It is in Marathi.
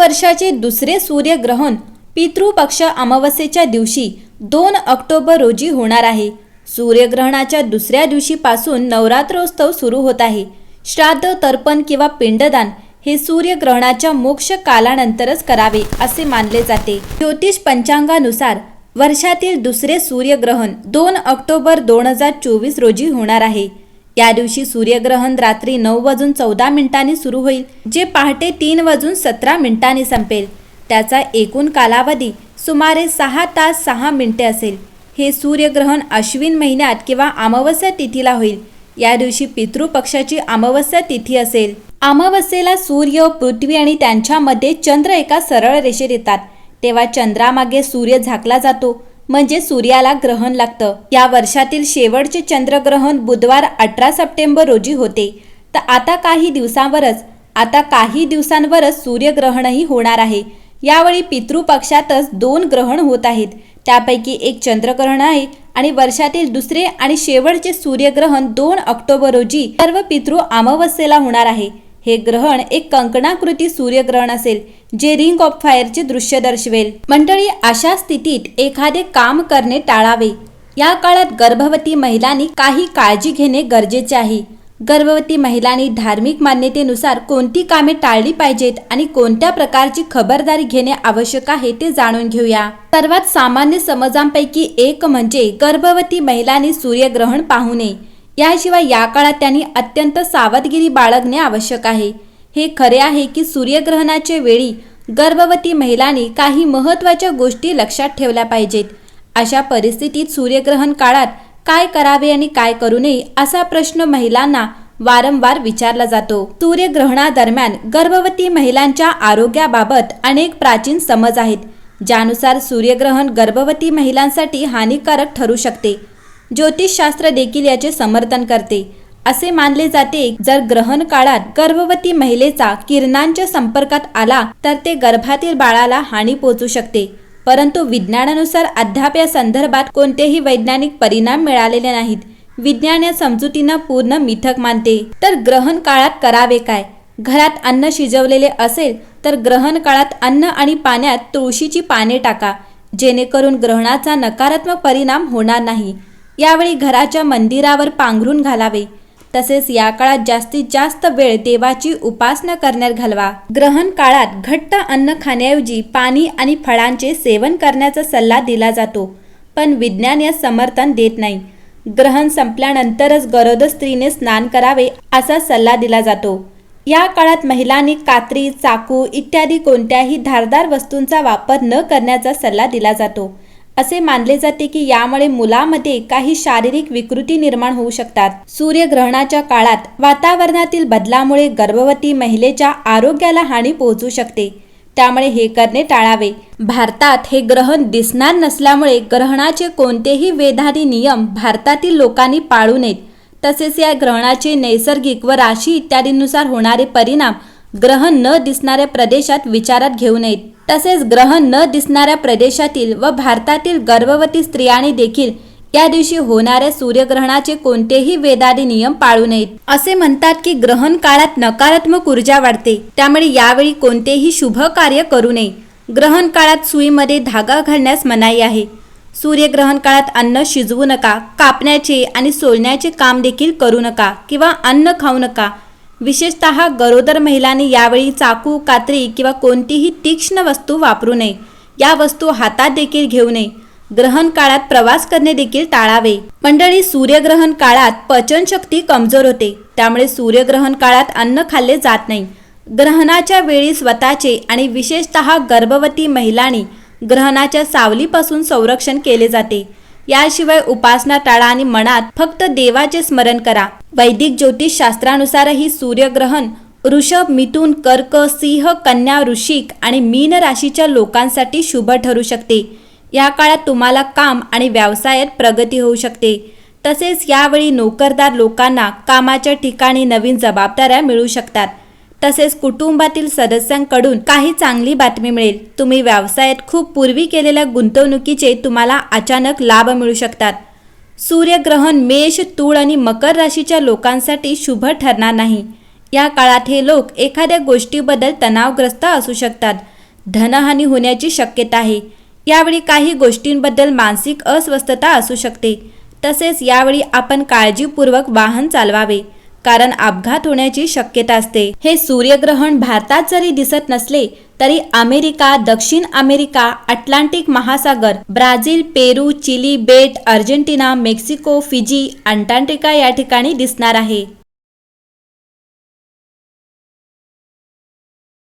वर्षाचे दुसरे सूर्यग्रहण पितृपक्ष अमावस्येच्या दिवशी दोन ऑक्टोबर रोजी होणार आहे. सूर्यग्रहणाच्या दुसऱ्या दिवशीपासून नवरात्रोत्सव सुरू होत आहे. श्राद्ध तर्पण किंवा पिंडदान हे सूर्यग्रहणाच्या मोक्ष कालानंतरच करावे असे मानले जाते. ज्योतिष पंचांगानुसार वर्षातील दुसरे सूर्यग्रहण दोन ऑक्टोबर दोन हजार चोवीस रोजी होणार आहे. या दिवशी सूर्यग्रहण रात्री नऊ वाजून चौदा मिनिटांनी सुरू होईल जे पहाटे तीन वाजून सतरा मिनिटांनी संपेल. त्याचा एकूण कालावधी सुमारे सहा तास सहा मिनिटे असेल. हे सूर्यग्रहण अश्विन महिन्यात किंवा अमावस्या तिथीला होईल. या दिवशी पितृपक्षाची अमावस्या तिथी असेल. अमावस्येला सूर्य पृथ्वी आणि त्यांच्यामध्ये चंद्र एका सरळ रेषेत येतात. तेव्हा चंद्रामागे सूर्य झाकला जातो. म्हणजे सूर्याला ग्रहण लागतं. या वर्षातील शेवटचे चंद्रग्रहण बुधवार अठरा सप्टेंबर रोजी होते. तर आता काही दिवसांवरच आता काही दिवसांवरच सूर्यग्रहणही होणार आहे. यावेळी पितृपक्षातच दोन ग्रहण होत आहेत. त्यापैकी एक चंद्रग्रहण आहे आणि वर्षातील दुसरे आणि शेवटचे सूर्यग्रहण दोन ऑक्टोबर रोजी सर्व पितृ अमावस्येला होणार आहे. हे ग्रहण एक कंकणाकृती सूर्यग्रहण असेल जे रिंग ऑफ फायरचे दृश्य दर्शवेल. मंडळी अशा स्थितीत एखादे काम करणे टाळावे. या काळात गर्भवती महिलांनी काही काळजी घेणे गरजेचे आहे. गर्भवती महिलांनी धार्मिक मान्यतेनुसार कोणती कामे टाळली पाहिजेत आणि कोणत्या प्रकारची खबरदारी घेणे आवश्यक आहे ते जाणून घेऊया. सर्वात सामान्य समजांपैकी एक म्हणजे गर्भवती महिलांनी सूर्यग्रहण पाहू नये. याशिवाय या काळात त्यांनी अत्यंत सावधगिरी बाळगणे आवश्यक आहे. हे खरे आहे की सूर्यग्रहणाच्या वेळी गर्भवती महिलांनी काही महत्त्वाच्या गोष्टी लक्षात ठेवल्या पाहिजेत. अशा परिस्थितीत सूर्यग्रहण काळात काय करावे आणि काय करू नये असा प्रश्न महिलांना वारंवार विचारला जातो. सूर्यग्रहणादरम्यान गर्भवती महिलांच्या आरोग्याबाबत अनेक प्राचीन समज आहेत ज्यानुसार सूर्यग्रहण गर्भवती महिलांसाठी हानिकारक ठरू शकते. ज्योतिषशास्त्र देखील याचे समर्थन करते. असे मानले जाते जर ग्रहण काळात गर्भवती महिलेचा किरणांच्या संपर्कात आला तर ते गर्भातील बाळाला हानी पोहोचू शकते. परंतु विज्ञानानुसार अद्याप या संदर्भात कोणतेही वैज्ञानिक परिणाम मिळालेले नाहीत. विज्ञान या समजुतींना पूर्ण मिथक मानते. तर ग्रहण काळात करावे काय? घरात अन्न शिजवलेले असेल तर ग्रहण काळात अन्न आणि पाण्यात तुळशीची पाने टाका. जेणेकरून ग्रहणाचा नकारात्मक परिणाम होणार नाही. यावेळी घराच्या मंदिरावर पांघरून घालावे. तसेच या काळात जास्तीत जास्त वेळ देवाची उपासना करण्यात घालवा. ग्रहण काळात घट्ट अन्न खाण्याऐवजी पाणी आणि फळांचे सेवन करण्याचा सल्ला दिला जातो पण विज्ञान यास समर्थन देत नाही. ग्रहण संपल्यानंतरच गरोदर स्त्रीने स्नान करावे असा सल्ला दिला जातो. या काळात महिलांनी कात्री चाकू इत्यादी कोणत्याही धारदार वस्तूंचा वापर न करण्याचा सल्ला दिला जातो. असे मानले जाते की यामुळे मुलामध्ये काही शारीरिक विकृती निर्माण होऊ शकतात. सूर्यग्रहणाच्या काळात वातावरणातील बदलामुळे गर्भवती महिलेच्या आरोग्याला हानी पोहोचू शकते. त्यामुळे हे करणे टाळावे. भारतात हे ग्रहण दिसणार नसल्यामुळे ग्रहणाचे कोणतेही वेधारी नियम भारतातील लोकांनी पाळू नयेत. तसेच या ग्रहणाचे नैसर्गिक व राशी इत्यादींनुसार होणारे परिणाम ग्रहण न दिसणाऱ्या प्रदेशात विचारात घेऊ नयेत. तसेच ग्रहण न दिसणाऱ्या प्रदेशातील व भारतातील गर्भवती स्त्रियांनी देखील या दिवशी होणाऱ्या सूर्यग्रहणाचे कोणतेही वेदादी नियम पाळू नयेत. असे म्हणतात की ग्रहण काळात नकारात्मक ऊर्जा वाढते. त्यामुळे यावेळी कोणतेही शुभ कार्य करू नये. ग्रहण काळात सुईमध्ये धागा घालण्यास मनाई आहे. सूर्यग्रहण काळात अन्न शिजवू नका कापण्याचे आणि सोलण्याचे काम देखील करू नका किंवा अन्न खाऊ नका. विशेषतः गरोदर महिलांनी यावेळी चाकू कात्री किंवा कोणतीही तीक्ष्ण वस्तू वापरू नये. या वस्तू हातात देखील घेऊ नये. ग्रहण काळात प्रवास करणे देखील टाळावे. मंडळी सूर्यग्रहण काळात पचनशक्ती कमजोर होते. त्यामुळे सूर्यग्रहण काळात अन्न खाल्ले जात नाही. ग्रहणाच्या वेळी स्वतःचे आणि विशेषतः गर्भवती महिलांनी ग्रहणाच्या सावलीपासून संरक्षण केले जाते. याशिवाय उपासना टाळा आणि मनात फक्त देवाचे स्मरण करा. वैदिक ज्योतिष शास्त्रानुसारही सूर्यग्रहण ऋषभ मिथुन कर्क सिंह कन्या ऋषिक आणि मीन राशीच्या लोकांसाठी शुभ ठरू शकते. या काळात तुम्हाला काम आणि व्यवसायात प्रगती होऊ शकते. तसेच यावेळी नोकरदार लोकांना कामाच्या ठिकाणी नवीन जबाबदाऱ्या मिळू शकतात. तसेच कुटुंबातील सदस्यांकडून काही चांगली बातमी मिळेल. तुम्ही व्यवसायात खूप पूर्वी केलेल्या गुंतवणुकीचे तुम्हाला अचानक लाभ मिळू शकतात. सूर्यग्रहण मेष तूळ आणि मकर राशीच्या लोकांसाठी शुभ ठरणार नाही. या काळात हे लोक एखाद्या गोष्टीबद्दल तणावग्रस्त असू शकतात. धनहानी होण्याची शक्यता आहे. यावेळी काही गोष्टींबद्दल मानसिक अस्वस्थता असू शकते. तसेच यावेळी आपण काळजीपूर्वक वाहन चालवावे. कारण अपघात होण्याची शक्यता असते. हे सूर्यग्रहण भारतात जरी दिसत नसले तरी अमेरिका दक्षिण अमेरिका अटलांटिक महासागर ब्राझील पेरू चिली बेट अर्जेंटिना मेक्सिको फिजी अंटार्क्टिका या ठिकाणी दिसणार आहे.